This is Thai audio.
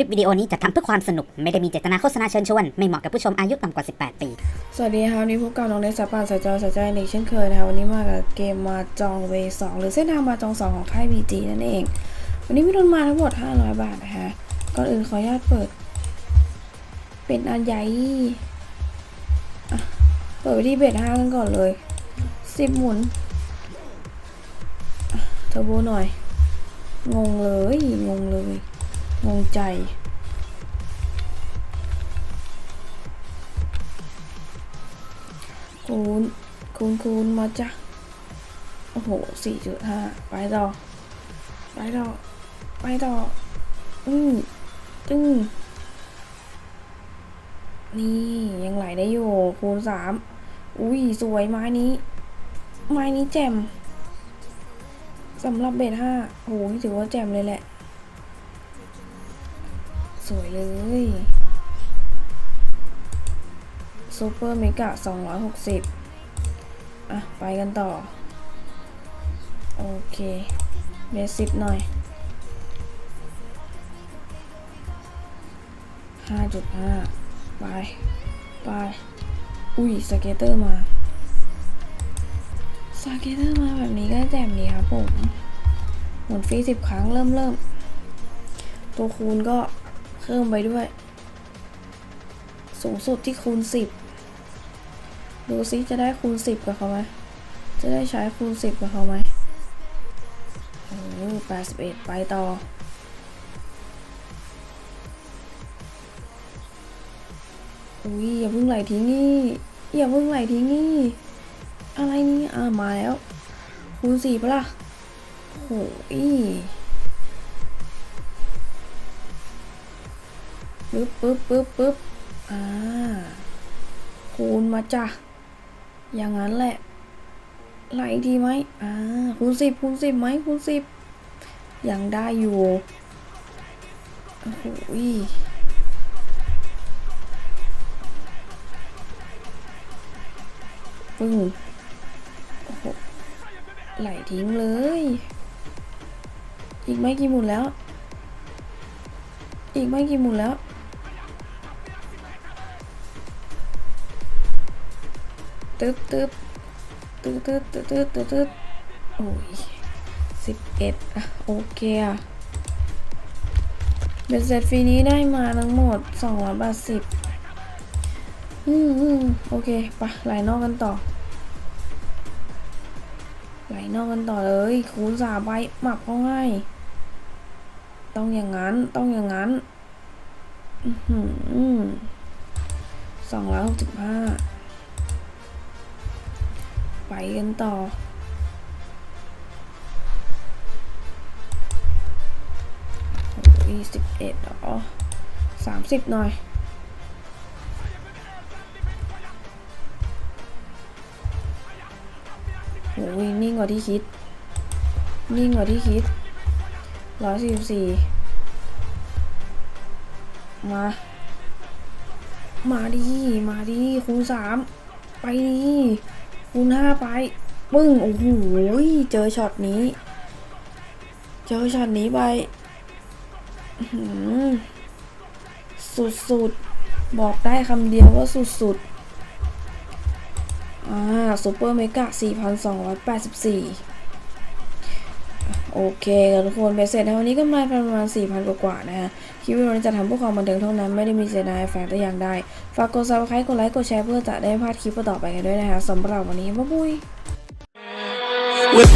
ลิปวิดีโอนี้จะทำเพื่อความสนุก ไม่ได้มีเจตนาโฆษณาเชิญชวน ไม่เหมาะกับผู้ชมอายุต่ำกว่า 18 ปี สวัสดีครับวันนี้พบกับน้องเนสสายป่านสายจอสายใจในเช่นเคยนะคะวันนี้มากับเกมมาจองเวสองหรือเส้นทางมาจองสองของค่ายบีจีนั่นเอง วันนี้มีทุนมาทั้งหมด 500 บาทนะคะก่อนอื่นขออนุญาตเปิด เป็นอันใหญ่เปิดไปที่เบสห้ากันก่อนเลยสิบหมุนเทอร์โบหน่อย งงเลย งงเลย งงใจ คูณ คูณคูณมาจ้ะ โอ้โหสี่จุดห้าไปต่อ ไปต่อ ไปต่อ อืมตึ้งนี่ยังไหลได้อยู่ คูณสามอุ้ย สวยไม้นี้ ไม้นี้แจ่มสำหรับเบสห้าโอ้โหถือว่าแจ่มเลยแหละ สวยเลยซูเปอร์เมกะ260 อะ ไปกันต่อ โอเค เบสิบหน่อย 5.5 ไป ไป อุ้ยสเกตเตอร์มาสเกตเตอร์มาแบบนี้ก็แจ่มดีครับผม หมุนฟรีสิบครั้งเริ่มเริ่มตัวคูณก็ เพิ่มไปด้วย สูงสุดที่คูณสิบดูซิจะได้คูณสิบกับเขาไหมจะได้ใช้คูณสิบกับเขาไหมโอ้แปดสิบเอ็ดไปต่ออุ้ยอย่าเพิ่งไหลทิ้งนี่อย่าเพิ่งไหลทิ้งนี่ อะไรนี่อ่ามาแล้ว คูณสี่ปะล่ะโอ้ย ปึ๊บปึ๊บปึ๊บปึ๊บอ่า คูณมาจ้ะ อย่างนั้นแหละไหลดีไหมอ่า คูณสิบคูณสิบไหมคูณสิบยังได้อยู่ โอ้โหยปึ้งโอ้โหไหลทิ้งเลย อีกไม่กี่หมุนแล้ว อีกไม่กี่หมุนแล้ว ตึ๊บตึ๊บตึ๊ดตึ๊ดตึ๊ดตึ๊ดตึ๊ดตึ๊ดโอ้ยสิบเอ็ดอะโอเคอะเบ็ดเสร็จฟรีนี้ได้มาทั้งหมดสองร้อยบาทสิบอืมอืมโอเคปะไหลนอกกันต่อ ไหลนอกกันต่อเลยคูณสาใบหมับเขาง่ายต้องอย่างนั้นต้องอย่างนั้น อือหือสองร้อยหกสิบห้า ไปกันต่อโอ้ยสิบเอ็ดหรอสามสิบหน่อยโอ้ยนิ่งกว่าที่คิด นิ่งกว่าที่คิดร้อยสี่สิบสี่มา มาดี มาดีคูณสามไปดี คูณห้าไปปึ้งโอ้โหเจอช็อตนี้ เจอช็อตนี้ไปสุดสุดๆบอกได้คำเดียวว่าสุดๆอ่าซูเปอร์เมกะ 4,284 โอเคทุกคนเบสเซ็ตในวันนี้ก็มาประมาณ 4,000 กว่าๆนะฮะคิปวิดีโอนจะทำเพื่อความบันเทิงเท่านั้นไม่ได้มีเจตนาแฝงแต่อย่างใดฝากกดซับสไครต์กดไลค์กดแชร์เพื่อจะได้ไม่พลาดคลิปต่อไปกันด้วยนะคะสำหรับวันนี้บ๊ายบาย With